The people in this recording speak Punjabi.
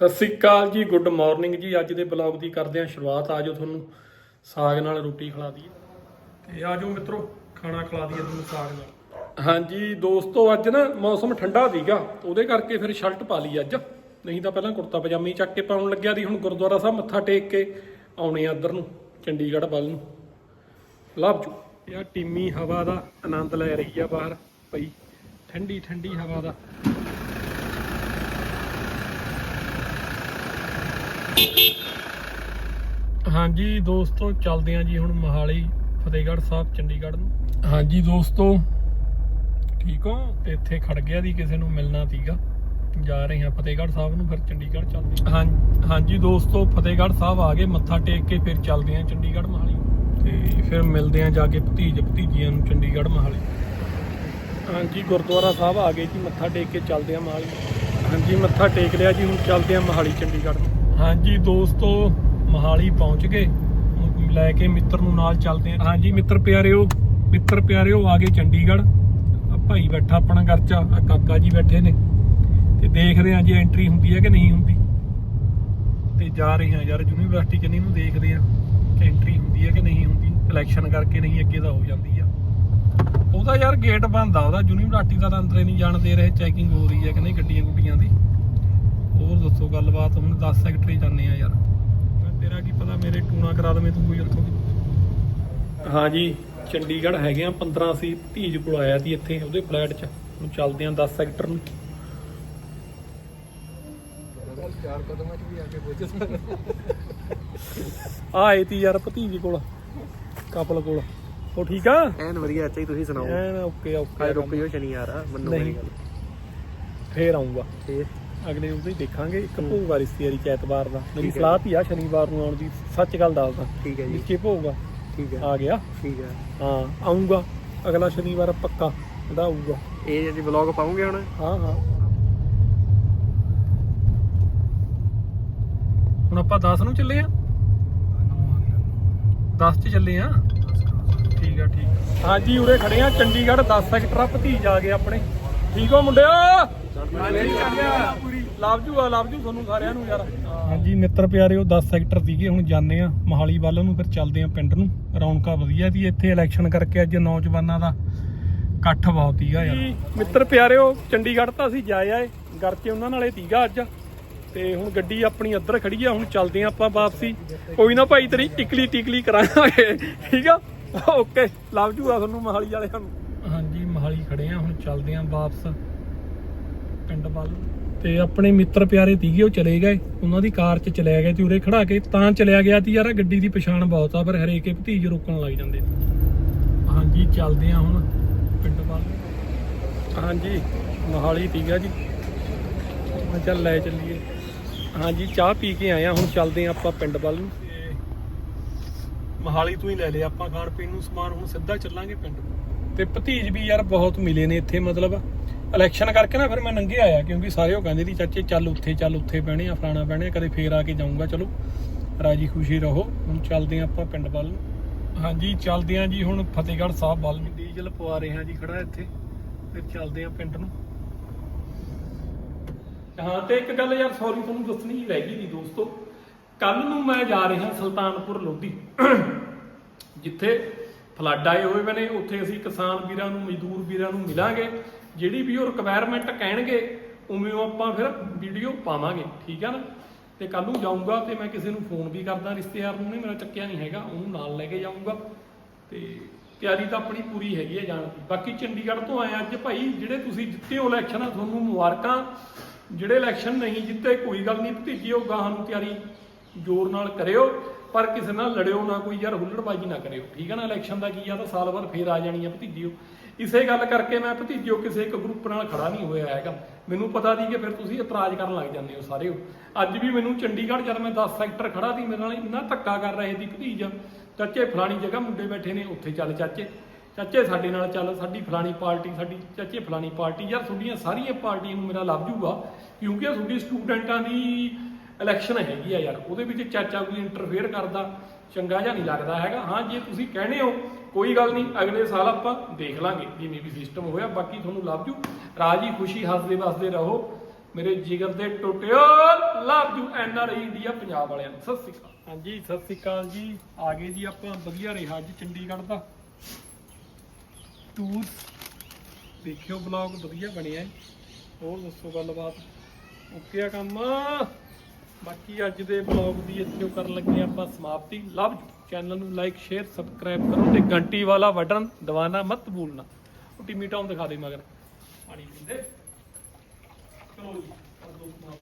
ਸਤਿ ਸ੍ਰੀ ਅਕਾਲ ਜੀ ਗੁੱਡ ਮਾਰਨਿੰਗ ਜੀ। ਅੱਜ ਦੇ ਬਲੌਗ ਦੀ ਕਰਦੇ ਹਾਂ ਸ਼ੁਰੂਆਤ। ਆਜੋ ਤੁਹਾਨੂੰ ਸਾਗ ਨਾਲ ਰੋਟੀ ਖਿਲਾ ਦਈਏ। ਤੇ ਆਜੋ ਮਿੱਤਰੋ ਖਾਣਾ ਖਿਲਾ ਦਈਏ ਤੁਹਾਨੂੰ ਸਾਗ ਨਾਲ। ਹਾਂਜੀ ਦੋਸਤੋ ਅੱਜ ਨਾ ਮੌਸਮ ਠੰਡਾ ਸੀਗਾ। ਉਹਦੇ ਕਰਕੇ ਫਿਰ ਸ਼ਰਟ ਪਾ ਲਈ ਅੱਜ। ਨਹੀਂ ਤਾਂ ਪਹਿਲਾਂ ਕੁੜਤਾ ਪਜਾਮੀ ਚੱਕ ਕੇ ਪਾਉਣ ਲੱਗਿਆ ਸੀ। ਹੁਣ ਗੁਰਦੁਆਰਾ ਸਾਹਿਬ ਮੱਥਾ ਟੇਕ ਕੇ ਆਉਣੇ ਆ ਇੱਧਰ ਨੂੰ ਚੰਡੀਗੜ੍ਹ ਵੱਲ ਨੂੰ। ਲਵ ਜੂ। ਯਾ ਟੀਮੀ ਹਵਾ ਦਾ ਆਨੰਦ ਲੈ ਰਹੀ ਆ ਬਾਹਰ। ਪਈ ਠੰਡੀ ਠੰਡੀ ਹਵਾ ਦਾ। ਹਾਂਜੀ ਦੋਸਤੋ ਚੱਲਦੇ ਆਂ ਜੀ ਹੁਣ ਮੋਹਾਲੀ ਫਤਿਹਗੜ੍ਹ ਸਾਹਿਬ ਚੰਡੀਗੜ੍ਹ ਨੂੰ। ਹਾਂਜੀ ਦੋਸਤੋ। ਠੀਕ ਹੋ? ਇੱਥੇ ਖੜ ਗਿਆ ਦੀ ਕਿਸੇ ਨੂੰ ਮਿਲਣਾ ਸੀਗਾ। ਜਾ ਰਹੇ ਹਾਂ ਫਤਿਹਗੜ੍ਹ ਸਾਹਿਬ ਨੂੰ ਫਿਰ ਚੰਡੀਗੜ੍ਹ ਚੱਲਦੇ ਹਾਂ। ਹਾਂ- ਹਾਂਜੀ ਦੋਸਤੋ ਫਤਿਹਗੜ੍ਹ ਸਾਹਿਬ ਆ ਗਏ ਮੱਥਾ ਟੇਕ ਕੇ ਫਿਰ ਚੱਲਦੇ ਹਾਂ ਚੰਡੀਗੜ੍ਹ ਮੋਹਾਲੀ। ਤੇ ਫਿਰ ਮਿਲਦੇ ਹਾਂ ਜਾ ਕੇ ਭਤੀਜ ਭਤੀਜੀਆਂ ਨੂੰ ਚੰਡੀਗੜ੍ਹ ਮੋਹਾਲੀ। ਹਾਂਜੀ ਗੁਰਦੁਆਰਾ ਸਾਹਿਬ ਆ ਗਏ ਜੀ ਮੱਥਾ ਟੇਕ ਕੇ ਚੱਲਦੇ ਹਾਂ ਮੋਹਾਲੀ। ਹਾਂਜੀ ਮੱਥਾ ਟੇਕ ਲਿਆ ਜੀ ਹੁਣ ਚੱਲਦੇ ਹਾਂ ਮੋਹਾਲੀ ਚੰਡੀਗੜ੍ਹ ਨੂੰ। ਹਾਂਜੀ ਦੋਸਤੋ, ਮੋਹਾਲੀ ਪਹੁੰਚ ਗਏ। ਲੈ ਕੇ ਮਿੱਤਰ ਨੂੰ ਨਾਲ ਚੱਲਦੇ ਹਾਂ। ਹਾਂਜੀ ਮਿੱਤਰ ਪਿਆਰਿਓ ਮਿੱਤਰ ਪਿਆਰਿਓ, ਆ ਗਏ ਚੰਡੀਗੜ੍ਹ। ਭਾਈ ਬੈਠਾ ਆਪਣਾ ਘਰ ਚ ਆ ਕਾਕਾ ਜੀ ਬੈਠੇ ਨੇ। ਤੇ ਦੇਖਦੇ ਹਾਂ ਜੀ ਐਂਟਰੀ ਹੁੰਦੀ ਹੈ ਕਿ ਨਹੀਂ ਹੁੰਦੀ। ਤੇ ਜਾ ਰਹੇ ਹਾਂ ਯਾਰ, ਯੂਨੀਵਰਸਿਟੀ ਚ ਨੂੰ ਦੇਖਦੇ ਹਾਂ ਕਿ ਐਂਟਰੀ ਹੁੰਦੀ ਹੈ ਕਿ ਨਹੀਂ ਹੁੰਦੀ। ਕਲੈਕਸ਼ਨ ਕਰਕੇ ਨਹੀਂ, ਅੱਗੇ ਦਾ ਹੋ ਜਾਂਦੀ ਆ। ਉਹਦਾ ਯਾਰ ਗੇਟ ਬੰਦ ਆ, ਉਹਦਾ ਯੂਨੀਵਰਸਿਟੀ ਦਾ ਤਾਂ ਅੰਦਰੇ ਨਹੀਂ ਜਾਣ ਦੇ ਰਹੇ ਚੈਕਿੰਗ ਹੋ ਰਹੀ ਹੈ ਕਿ ਨਹੀਂ ਗੱਡੀਆਂ ਗੁੱਡੀਆਂ ਦੀ। ਹੋਰ ਦੱਸੋ ਗੱਲਬਾਤ ਹੁਣ 10 ਸੈਕਟਰੀ ਜਾਂਦੇ ਆ ਯਾਰ। ਮੈਂ ਤੇਰਾ ਕੀ ਪਤਾ ਮੇਰੇ ਟੂਣਾ ਕਰਾ ਦਵੇਂ ਤੂੰ ਕੋਈ ਉੱਥੋਂ ਦੀ। ਹਾਂ ਜੀ ਚੰਡੀਗੜ੍ਹ ਹੈਗੇ ਆ 15 ਸੀ ਧੀਜ ਕੋਲ ਆਇਆ ਸੀ ਇੱਥੇ ਉਹਦੇ ਫਲੈਟ 'ਚ। ਹੁਣ ਚੱਲਦੇ ਆ 10 ਸੈਕਟਰ ਨੂੰ। ਚਾਰ ਕਦਮਾਂ ਚ ਵੀ ਆ ਕੇ ਪੁੱਛ ਆਏ ਤੀ ਯਾਰ ਭਤੀਜੀ ਕੋਲ ਕਪਲ ਕੋਲ। ਉਹ ਠੀਕ ਆ? ਐਨ ਵਧੀਆ ਚਾਹੀ ਤੁਸੀਂ ਸੁਣਾਓ? ਐਨ ਓਕੇ ਓਕੇ। ਅੱਜ ਰੁਕ ਜਾਓ ਸ਼ਨੀ ਯਾਰ ਆ, ਮੰਨੋ ਨਹੀਂ। ਮੇਰੀ ਗੱਲ। ਫੇਰ ਆਉਂਗਾ ਤੇ ਅਗਲੇ ਉਹਦੇ ਦੇਖਾਂਗੇ। ਇੱਕ ਭੋਗਾ ਰਿਸ਼ਤੇਦਾਰੀ ਚ ਐਤਵਾਰ ਦਾ। ਮੇਰੀ ਠੀਕ ਹੈ। ਸਲਾਹ ਤੀ ਆ ਸ਼ਨੀਵਾਰ ਨੂੰ ਆਉਣ ਦੀ। ਸੱਚ ਗੱਲ ਦੱਸਦਾ। ਠੀਕ ਹੈ ਜੀ। ਵਿੱਚੇ ਭੋਗਾ ਠੀਕ ਹੈ। ਆ ਗਿਆ। ਠੀਕ ਹੈ। ਹਾਂ ਆਉਂਗਾ ਅਗਲਾ ਸ਼ਨੀਵਾਰ ਪੱਕਾ। ਇਹਦਾ ਆਊਗਾ ਇਹ ਜੀ ਵਲੌਗ ਪਾਉਂਗੇ ਹੁਣ। ਹਾਂ ਹਾਂ। ਹੁਣ ਆਪਾਂ 10 ਨੂੰ ਚੱਲੇ ਆ? 10 ਚ ਚੱਲੇ ਆ? ਠੀਕ ਆ ਠੀਕ ਹਾਂਜੀ ਉਰੇ ਖੜੇ ਆ। ਚੰਡੀਗੜ੍ਹ 10 ਸੈਕਟਰ ਆ ਭਤੀਜ ਆ ਗਏ ਆਪਣੇ। ਠੀਕ ਹੋ ਮੁੰਡਿਓ? ਲਵ ਜੂ ਆ ਲਵ ਜੂ ਤੁਹਾਨੂੰ ਸਾਰਿਆਂ ਨੂੰ ਯਾਰ। ਹਾਂਜੀ ਮਿੱਤਰ ਪਿਆਰਿਓ 10 ਸੈਕਟਰ ਸੀਗੇ ਹੁਣ ਜਾਂਦੇ ਆ ਮੋਹਾਲੀ ਵੱਲ ਨੂੰ ਫਿਰ ਚੱਲਦੇ ਆ ਪਿੰਡ ਨੂੰ। ਰੌਣਕਾਂ ਵਧੀਆ ਦੀ ਇੱਥੇ ਇਲੈਕਸ਼ਨ ਕਰਕੇ ਅੱਜ ਨੌਜਵਾਨਾਂ ਦਾ ਇਕੱਠ ਬਹੁਤ ਸੀਗਾ ਯਾਰ। ਮਿੱਤਰ ਪਿਆਰਿਓ ਚੰਡੀਗੜ੍ਹ ਤਾਂ ਅਸੀਂ ਜਾਏ ਆਏ 'ਚ ਉਹਨਾਂ ਨਾਲੇ ਸੀਗਾ ਅੱਜ। ਤੇ ਹੁਣ ਗੱਡੀ ਆਪਣੀ ਅੱਧਰ ਖੜੀ ਆ ਹੁਣ ਚੱਲਦੇ ਆ ਆਪਾਂ ਵਾਪਸੀ। ਕੋਈ ਨਾ ਭਾਈ ਤੇਰੀ ਟਿਕਲੀ ਟਿਕਲੀ ਕਰਾਂਗੇ ਠੀਕ ਆ? ਓਕੇ ਲਵ ਜੂ ਆ ਤੁਹਾਨੂੰ ਮੋਹਾਲੀ ਵਾਲਿਆਂ ਨੂੰ। ਹਾਂਜੀ ਮੋਹਾਲੀ ਖੜੇ ਆ ਹੁਣ ਚੱਲਦੇ ਆ ਵਾਪਸ। ਪਿੰਡ ਵੱਲ। ਤੇ ਆਪਣੇ ਮਿੱਤਰ ਪਿਆਰੇ ਸੀਗੇ ਉਹ ਚਲੇ ਗਏ। ਉਹਨਾਂ ਦੀ ਕਾਰ 'ਚ ਚਲੇ ਗਏ ਤੇ ਉਰੇ ਖੜਾ ਕੇ ਤਾਂ ਚਲਿਆ ਗਿਆ ਤੀ ਯਾਰ ਗੱਡੀ ਦੀ ਪਛਾਣ ਬਹੁਤ ਆ, ਪਰ ਹਰੇਕੇ ਭਤੀਜ ਰੋਕਣ ਲੱਗ ਜਾਂਦੇ ਹਾਂਜੀ, ਚੱਲਦੇ ਆ ਹੁਣ ਪਿੰਡ ਵੱਲ। ਹਾਂਜੀ, ਮੋਹਾਲੀ ਸੀਗਾ ਜੀ। ਮੈਂ ਚੱਲ ਲੈ ਚੱਲੀਏ। ਹਾਂਜੀ, ਚਾਹ ਪੀ ਕੇ ਆਏ ਆ ਹੁਣ ਚੱਲਦੇ ਆ ਆਪਾਂ ਪਿੰਡ ਵੱਲ ਨੂੰ। ਤੇ ਮੋਹਾਲੀ ਤੋਂ ਹੀ ਲੈ ਲਿਆ ਆਪਾਂ ਖਾਣ ਪੀਣ ਨੂੰ ਸਮਾਨ, ਹੁਣ ਸਿੱਧਾ ਚੱਲਾਂਗੇ ਪਿੰਡ। ਤੇ ਭਤੀਜ ਵੀ ਯਾਰ ਬਹੁਤ ਮਿਲੇ ਨੇ ਇੱਥੇ, ਮਤਲਬ ਇਲੈਕਸ਼ਨ ਕਰਕੇ ਨਾ ਫਿਰ ਮੈਂ ਨੰਗੇ ਆਇਆ, ਕਿਉਂਕਿ ਸਾਰੇ ਉਹ ਕਹਿੰਦੇ ਸੀ, ਚਾਚੇ ਚੱਲ ਉੱਥੇ ਚੱਲ, ਉੱਥੇ ਬਹਿਣੇ ਆ, ਫਲਾਣਾ ਬਹਿਣੇ ਕਦੇ ਫੇਰ ਆ ਕੇ ਜਾਊਂਗਾ, ਚਲੋ। ਰਾਜੀ ਖੁਸ਼ੀ ਰਹੋ। ਹੁਣ ਚੱਲਦੇ ਆ ਆਪਾਂ ਪਿੰਡ ਵੱਲ। ਹਾਂਜੀ, ਚੱਲਦੇ ਆ ਜੀ ਹੁਣ ਫਤਿਹਗੜ੍ਹ ਸਾਹਿਬ ਵੱਲ। ਡੀਜ਼ਲ ਪਵਾ ਰਹੇ ਹਾਂ ਜੀ, ਖੜਾ ਇੱਥੇ। ਫਿਰ ਚੱਲਦੇ ਆ ਪਿੰਡ ਨੂੰ। ਹਾਂ, ਤੇ ਇੱਕ ਗੱਲ ਯਾਰ ਸੌਰੀ ਤੁਹਾਨੂੰ ਦੱਸਣੀ ਰਹਿ ਗਈ ਦੀ ਦੋਸਤੋ। ਕੱਲ ਨੂੰ ਮੈਂ ਜਾ ਰਿਹਾ ਸੁਲਤਾਨਪੁਰ ਲੋਧੀ। ਜਿੱਥੇ ਫਲੱਡ ਆਏ ਹੋਏ ਬਨੇ ਉੱਥੇ ਅਸੀਂ ਕਿਸਾਨ ਵੀਰਾਂ ਨੂੰ, ਮਜ਼ਦੂਰ ਵੀਰਾਂ ਨੂੰ ਮਿਲਾਂਗੇ। ਜਿਹੜੀ ਵੀ ਉਹ ਰਿਕੁਆਇਰਮੈਂਟ ਕਹਿਣਗੇ, ਉਵੇਂ ਉਹ ਆਪਾਂ ਫਿਰ ਵੀਡੀਓ ਪਾਵਾਂਗੇ, ਠੀਕ ਆ ਨਾ? ਤੇ ਕੱਲ ਨੂੰ ਜਾਊਂਗਾ ਤੇ ਮੈਂ ਕਿਸੇ ਨੂੰ ਫੋਨ ਵੀ ਕਰਦਾ, ਰਿਸ਼ਤੇਦਾਰ ਨੂੰ ਨਹੀਂ, ਮੇਰਾ ਚੱਕਿਆ ਨਹੀਂ ਹੈਗਾ, ਉਹਨੂੰ ਨਾਲ ਲੈ ਕੇ ਜਾਊਂਗਾ। ਤੇ ਤਿਆਰੀ ਤਾਂ ਆਪਣੀ ਪੂਰੀ ਹੈਗੀ ਹੈ ਜਾਣ ਦੀ। ਬਾਕੀ ਚੰਡੀਗੜ੍ਹ ਤੋਂ ਆਏ ਅੱਜ ਭਾਈ, ਜਿਹੜੇ ਤੁਸੀਂ ਜਿੱਤੇ ਹੋ ਇਲੈਕਸ਼ਨ ਆ, ਤੁਹਾਨੂੰ ਮੁਬਾਰਕਾਂ। ਜਿਹੜੇ ਇਲੈਕਸ਼ਨ ਨਹੀਂ ਜਿੱਤੇ, ਕੋਈ ਗੱਲ ਨਹੀਂ ਭਤੀਜੀਓ ਗਾਹਾਂ ਨੂੰ ਤਿਆਰੀ ਜ਼ੋਰ ਨਾਲ ਕਰਿਓ, ਪਰ ਕਿਸੇ ਨਾਲ ਲੜਿਓ ਨਾ ਕੋਈ, ਯਾਰ ਹੁੱਲੜਬਾਜ਼ੀ ਨਾ ਕਰਿਓ। ਠੀਕ ਹੈ ਨਾ, ਇਲੈਕਸ਼ਨ ਦਾ ਕੀ ਆ, ਤਾਂ ਸਾਲ ਬਾਅਦ ਫੇਰ ਆ ਜਾਣੀ ਆ ਭਤੀਜੀਓ। ਇਸੇ ਗੱਲ ਕਰਕੇ ਮੈਂ ਭਤੀਜੀਓ ਕਿਸੇ ਇੱਕ ਗਰੁੱਪ ਨਾਲ ਖੜਾ ਨਹੀਂ ਹੋਇਆ ਹੈਗਾ। ਮੈਨੂੰ ਪਤਾ ਸੀ ਕਿ ਫਿਰ ਤੁਸੀਂ ਇਤਰਾਜ਼ ਕਰਨ ਲੱਗ ਜਾਂਦੇ ਹੋ ਸਾਰੇ। ਹੋ। ਅੱਜ ਵੀ ਮੈਨੂੰ ਚੰਡੀਗੜ੍ਹ ਜਦ ਮੈਂ 10 ਸੈਕਟਰ ਖੜਾ ਸੀ, ਮੇਰੇ ਨਾਲ ਇੰਨਾ ਧੱਕਾ ਕਰ ਰਹੇ ਸੀ ਭਤੀਜ। ਚਾਚੇ ਫਲਾਣੀ ਜਗ੍ਹਾ ਮੁੰਡੇ ਬੈਠੇ ਨੇ, ਉੱਥੇ ਚੱਲ ਚਾਚੇ। ਚਾਚੇ ਸਾਡੇ ਨਾਲ ਚੱਲ, ਸਾਡੀ ਫਲਾਣੀ ਪਾਰਟੀ, ਸਾਡੀ ਚਾਚੇ ਫਲਾਣੀ ਪਾਰਟੀ। ਯਾਰ ਤੁਹਾਡੀਆਂ ਸਾਰੀਆਂ ਪਾਰਟੀਆਂ ਨੂੰ ਮੇਰਾ ਲੱਭ ਜੂਗਾ, ਕਿਉਂਕਿ ਤੁਹਾਡੀ ਸਟੂਡੈਂਟਾਂ ਦੀ ਇਲੈਕਸ਼ਨ ਹੈਗੀ ਆ ਯਾਰ, ਉਹਦੇ ਵਿੱਚ ਚਾਚਾ ਕੋਈ ਇੰਟਰਫੇਅਰ ਕਰਦਾ, ਚੰਗਾ ਜਿਹਾ ਨਹੀਂ ਲੱਗਦਾ ਹੈਗਾ। ਹਾਂ, ਜੇ ਤੁਸੀਂ ਕਹਿੰਦੇ ਹੋ, ਕੋਈ ਗੱਲ ਨਹੀਂ, ਅਗਲੇ ਸਾਲ ਆਪਾਂ ਦੇਖ ਲਾਂਗੇ ਜਿਵੇਂ ਵੀ ਸਿਸਟਮ ਹੋਇਆ, ਬਾਕੀ ਤੁਹਾਨੂੰ ਲੱਭ ਜੂ। ਰਾਜੀ ਖੁਸ਼ੀ, ਹੱਸਦੇ ਵਸਦੇ ਰਹੋ। ਮੇਰੇ ਜਿਗਰ ਦੇ ਟੁੱਟਿਓ love you N R India Punjab ਵਾਲਿਆਂ ਨੂੰ। ਸਤਿ ਸ਼੍ਰੀ ਅਕਾਲ। ਹਾਂਜੀ, ਸਤਿ ਸ਼੍ਰੀ ਅਕਾਲ ਜੀ। ਆ ਗਏ ਜੀ ਆਪਾਂ, ਵਧੀਆ ਰਿਹਾ ਅੱਜ ਚੰਡੀਗੜ੍ਹ ਦਾ। ਟੂਰ ਦੇਖਿਓ ਬਲੌਗ ਵਧੀਆ ਬਣਿਆ ਹੋਰ ਦੱਸੋ ਗੱਲਬਾਤ। ਓਕੇ ਆ ਕੰਮ। ਬਾਕੀ ਅੱਜ ਦੇ ਬਲੌਗ ਦੀ ਇੱਥੇ ਕਰਨ ਲੱਗੇ ਆਪਾਂ ਸਮਾਪਤੀ। ਲਵ ਚੈਨਲ ਨੂੰ ਲਾਈਕ ਸ਼ੇਅਰ ਸਬਸਕ੍ਰਾਈਬ ਕਰੋ ਤੇ ਘੰਟੀ ਵਾਲਾ ਬਟਨ ਦਬਾਨਾ ਮਤ ਭੂਲਣਾ। ਉਹ ਟੀਮੀ ਟਾਉਨ ਦਿਖਾ ਦੇ ਮਗਰ। ਪਾਣੀ ਪੀਂਦੇ। ਚਲੋ ਜੀ